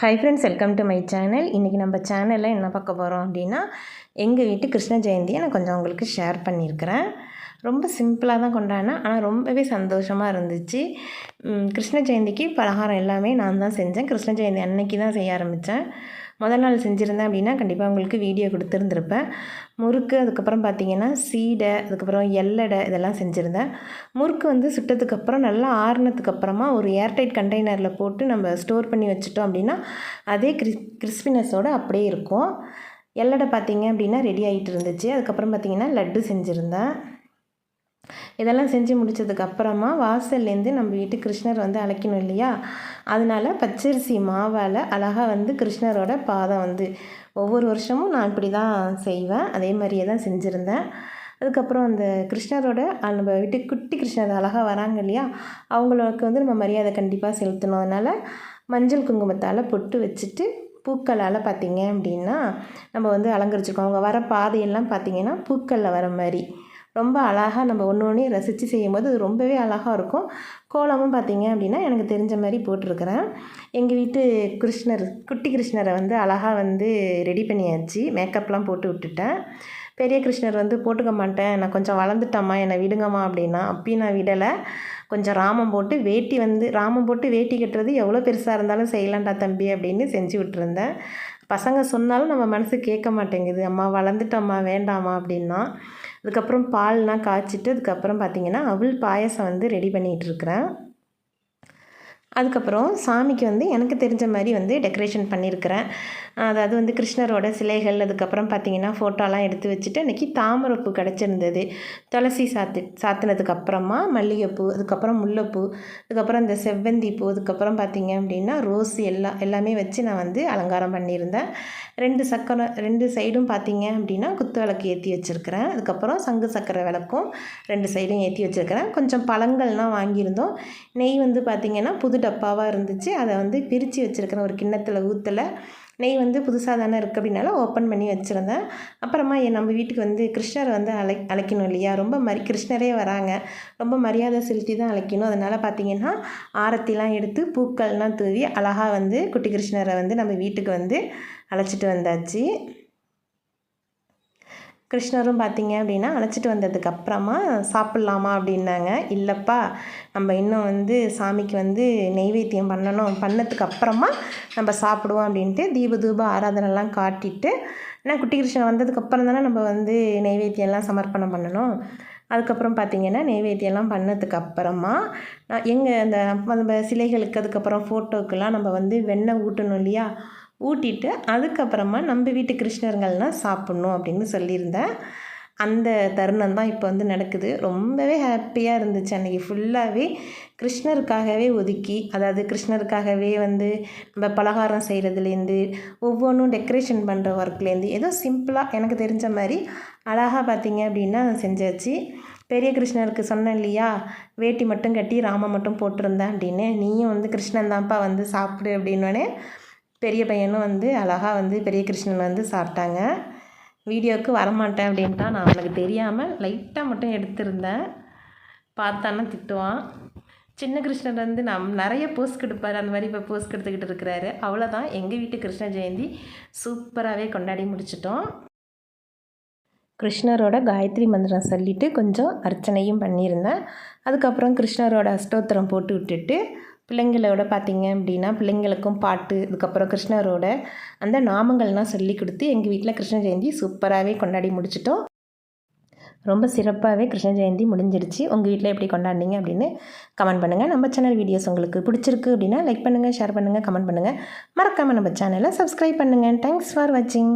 Hi friends welcome to my channel இன்றைக்கி நம்ம சேனலில் என்ன பார்க்க போகிறோம் அப்படின்னா எங்கள் வீட்டு கிருஷ்ண ஜெயந்தியை நான் கொஞ்சம் உங்களுக்கு ஷேர் பண்ணியிருக்கிறேன். ரொம்ப சிம்பிளாக தான் கொண்டாடினேன் ஆனால் ரொம்பவே சந்தோஷமாக இருந்துச்சு. கிருஷ்ண ஜெயந்திக்கு பலகாரம் எல்லாமே நான் தான் செஞ்சேன். கிருஷ்ண ஜெயந்தி அன்னைக்கு தான் செய்ய ஆரம்பித்தேன் முதல் நாள் செஞ்சுருந்தேன் அப்படின்னா கண்டிப்பாக உங்களுக்கு வீடியோ கொடுத்துருந்துருப்பேன். முறுக்கு அதுக்கப்புறம் பார்த்திங்கன்னா சீடை அதுக்கப்புறம் எல்லடை இதெல்லாம் செஞ்சுருந்தேன். முறுக்கு வந்து சுட்டதுக்கப்புறம் நல்லா ஆறுனதுக்கப்புறமா ஒரு ஏர்டைட் கண்டெய்னரில் போட்டு நம்ம ஸ்டோர் பண்ணி வச்சுட்டோம் அப்படின்னா அதே கிறிஸ் கிறிஸ்பினஸோடு அப்படியே இருக்கும். எல்லடை பார்த்திங்க அப்படின்னா ரெடி ஆகிட்டு இருந்துச்சு. அதுக்கப்புறம் பார்த்திங்கன்னா லட்டு செஞ்சுருந்தேன். இதெல்லாம் செஞ்சு முடித்ததுக்கப்புறமா வாசல்லேருந்து நம்ம வீட்டு கிருஷ்ணர் வந்து அழைக்கணும் இல்லையா? அதனால பச்சரிசி மாவால் அழகாக வந்து கிருஷ்ணரோட பாதம் வந்து ஒவ்வொரு வருஷமும் நான் இப்படி தான் செய்வேன். அதே மாதிரியே தான் செஞ்சுருந்தேன். அதுக்கப்புறம் அந்த கிருஷ்ணரோட நம்ம வீட்டு குட்டி கிருஷ்ணர் அழகாக வராங்க இல்லையா? அவங்களுக்கு வந்து நம்ம மரியாதை கண்டிப்பாக செலுத்தணும். அதனால் மஞ்சள் குங்குமத்தால் பொட்டு வச்சுட்டு பூக்களால் பார்த்திங்க அப்படின்னா நம்ம வந்து அலங்கரிச்சிருக்கோம். அவங்க வர பாதையெல்லாம் பார்த்திங்கன்னா பூக்களில் வர மாதிரி. ரொம்ப அழகாக நம்ம ஒன்று ஒன்றையும் ரசித்து செய்யும்போது அது ரொம்பவே அழகாக இருக்கும். கோலமும் பார்த்திங்க அப்படின்னா எனக்கு தெரிஞ்ச மாதிரி போட்டிருக்கிறேன். எங்கள் வீட்டு கிருஷ்ணர் குட்டி கிருஷ்ணரை வந்து அழகாக வந்து ரெடி பண்ணியாச்சு. மேக்கப்லாம் போட்டு விட்டுட்டேன். பெரிய கிருஷ்ணர் வந்து போட்டுக்க மாட்டேன். நான் கொஞ்சம் வளர்ந்துட்டம்மா என்னை விடுங்கம்மா அப்படின்னா அப்பயும் நான் விடலை. கொஞ்சம் ராமம் போட்டு வேட்டி வந்து ராமம் போட்டு வேட்டி கட்டுறது எவ்வளோ பெருசாக இருந்தாலும் செய்யலாம்டா தம்பி அப்படின்னு செஞ்சு விட்டுருந்தேன். பசங்க சொன்னாலும் நம்ம மனசு கேட்க மாட்டேங்குது. அம்மா வளர்ந்துட்டம்மா வேண்டாமா அப்படின்னா. அதுக்கப்புறம் பால்லாம் காய்ச்சிட்டு அதுக்கப்புறம் பார்த்திங்கன்னா அவள் பாயசம் வந்து ரெடி பண்ணிகிட்ருக்குறேன் அதுக்கப்புறம் சாமிக்கு வந்து எனக்கு தெரிஞ்ச மாதிரி வந்து டெக்கரேஷன் பண்ணியிருக்கிறேன். அதாவது வந்து கிருஷ்ணரோட சிலைகள் அதுக்கப்புறம் பார்த்திங்கன்னா ஃபோட்டோலாம் எடுத்து வச்சுட்டு அன்றைக்கி தாமரைப்பூ கிடச்சிருந்தது. துளசி சாத்து சாத்தினதுக்கு அப்புறமா மல்லிகைப்பூ அதுக்கப்புறம் முல்லைப்பூ அதுக்கப்புறம் இந்த செவ்வந்தி பூ அதுக்கப்புறம் பார்த்திங்க அப்படின்னா ரோஸ் எல்லாம் எல்லாமே வச்சு நான் வந்து அலங்காரம் பண்ணியிருந்தேன். ரெண்டு சக்கரை ரெண்டு சைடும் பார்த்திங்க அப்படின்னா குத்து விளக்கு ஏற்றி வச்சுருக்கிறேன். அதுக்கப்புறம் சங்கு சக்கரை விளக்கும் ரெண்டு சைடும் ஏற்றி வச்சுருக்கிறேன். கொஞ்சம் பழங்கள்லாம் வாங்கியிருந்தோம். நெய் வந்து பார்த்திங்கன்னா புது டப்பாவாக இருந்துச்சு. அதை வந்து பிரித்து வச்சுருக்கிறேன் ஒரு கிண்ணத்தில் ஊற்றலை நெய் வந்து புதுசாக தானே இருக்குது அப்படின்னால ஓப்பன் பண்ணி வச்சுருந்தேன். அப்புறமா என் நம்ம வீட்டுக்கு வந்து கிருஷ்ணரை வந்து அழை அழைக்கணும் இல்லையா? ரொம்ப மரி கிருஷ்ணரே வராங்க. ரொம்ப மரியாதை செலுத்தி தான் அழைக்கணும். அதனால் பார்த்திங்கன்னா ஆரத்திலாம் எடுத்து பூக்கள்லாம் தூவி அழகாக வந்து குட்டி கிருஷ்ணரை வந்து நம்ம வீட்டுக்கு வந்து அழைச்சிட்டு வந்தாச்சு. கிருஷ்ணரும் பார்த்தீங்க அப்படின்னா அழைச்சிட்டு வந்ததுக்கு அப்புறமா சாப்பிட்லாமா அப்படின்னாங்க. இல்லைப்பா நம்ம இன்னும் வந்து சாமிக்கு வந்து நெய்வேத்தியம் பண்ணணும். பண்ணதுக்கு அப்புறமா நம்ம சாப்பிடுவோம் அப்படின்ட்டு தீப தூப ஆராதனைலாம் காட்டிட்டு ஏன்னா குட்டி கிருஷ்ணன் வந்ததுக்கப்புறம் தானே நம்ம வந்து நெய்வேத்தியம்லாம் சமர்ப்பணம் பண்ணணும். அதுக்கப்புறம் பார்த்திங்கன்னா நெய்வேத்தியம்லாம் பண்ணதுக்கு அப்புறமா எங்கள் அந்த நம்ம சிலைகளுக்கு அதுக்கப்புறம் ஃபோட்டோக்கெல்லாம் நம்ம வந்து வெண்ணெய் ஊட்டணும் இல்லையா? ஊட்டிட்டு அதுக்கப்புறமா நம்ம வீட்டு கிருஷ்ணர்கள்லாம் சாப்பிட்ணும் அப்படின்னு சொல்லியிருந்தேன். அந்த தருணம் தான் இப்போ வந்து நடக்குது. ரொம்பவே ஹாப்பியாக இருந்துச்சு அன்றைக்கி ஃபுல்லாகவே கிருஷ்ணருக்காகவே ஒதுக்கி அதாவது கிருஷ்ணருக்காகவே வந்து நம்ம பலகாரம் செய்கிறதுலேருந்து ஒவ்வொன்றும் டெக்கரேஷன் பண்ணுற ஒர்க்லேருந்து ஏதோ சிம்பிளாக எனக்கு தெரிஞ்ச மாதிரி அழகாக பார்த்தீங்க அப்படின்னா செஞ்சாச்சு. பெரிய கிருஷ்ணருக்கு சொன்னேன் இல்லையா வேட்டி மட்டும் கட்டி ராம மட்டும் போட்டிருந்தேன் அப்படின்னு நீயும் வந்து கிருஷ்ணன் தான்ப்பா வந்து சாப்பிடு அப்படின்னோடனே பெரிய பையனும் வந்து அழகாக வந்து பெரிய கிருஷ்ணன் வந்து சாப்பிட்டாங்க. வீடியோவுக்கு வரமாட்டேன் அப்படின்ட்டா நான் அவனுக்கு தெரியாமல் லைட்டாக மட்டும் எடுத்திருந்தேன். பார்த்தானா திட்டுவான். சின்ன கிருஷ்ணன் வந்து நம் நிறைய போஸ்ட் எடுப்பார் அந்த மாதிரி இப்போ போஸ்ட் எடுத்துக்கிட்டு இருக்கிறாரு. அவ்வளோதான் எங்கள் வீட்டு கிருஷ்ண ஜெயந்தி சூப்பராகவே கொண்டாடி முடிச்சிட்டோம். கிருஷ்ணரோட காயத்ரி மந்திரம் சொல்லிவிட்டு கொஞ்சம் அர்ச்சனையும் பண்ணியிருந்தேன். அதுக்கப்புறம் கிருஷ்ணரோட அஷ்டோத்திரம் போட்டு விட்டுட்டு பிள்ளைங்களோட பார்த்திங்க அப்படின்னா பிள்ளைங்களுக்கும் பாட்டு இதுக்கப்புறம் கிருஷ்ணரோட அந்த நாமங்கள்லாம் சொல்லி கொடுத்து எங்கள் வீட்டில் கிருஷ்ண ஜெயந்தி சூப்பராகவே கொண்டாடி முடிச்சிட்டோம். ரொம்ப சிறப்பாகவே கிருஷ்ண ஜெயந்தி முடிஞ்சிருச்சு. உங்கள் வீட்டில் எப்படி கொண்டாடினீங்க அப்படின்னு கமெண்ட் பண்ணுங்கள் நம்ம சேனல் வீடியோஸ் உங்களுக்கு பிடிச்சிருக்கு அப்படின்னா லைக் பண்ணுங்கள் ஷேர் பண்ணுங்கள் கமெண்ட் பண்ணுங்கள் மறக்காமல் நம்ம சேனலை சப்ஸ்கிரைப் பண்ணுங்கள் தேங்க்ஸ் ஃபார் வாட்சிங்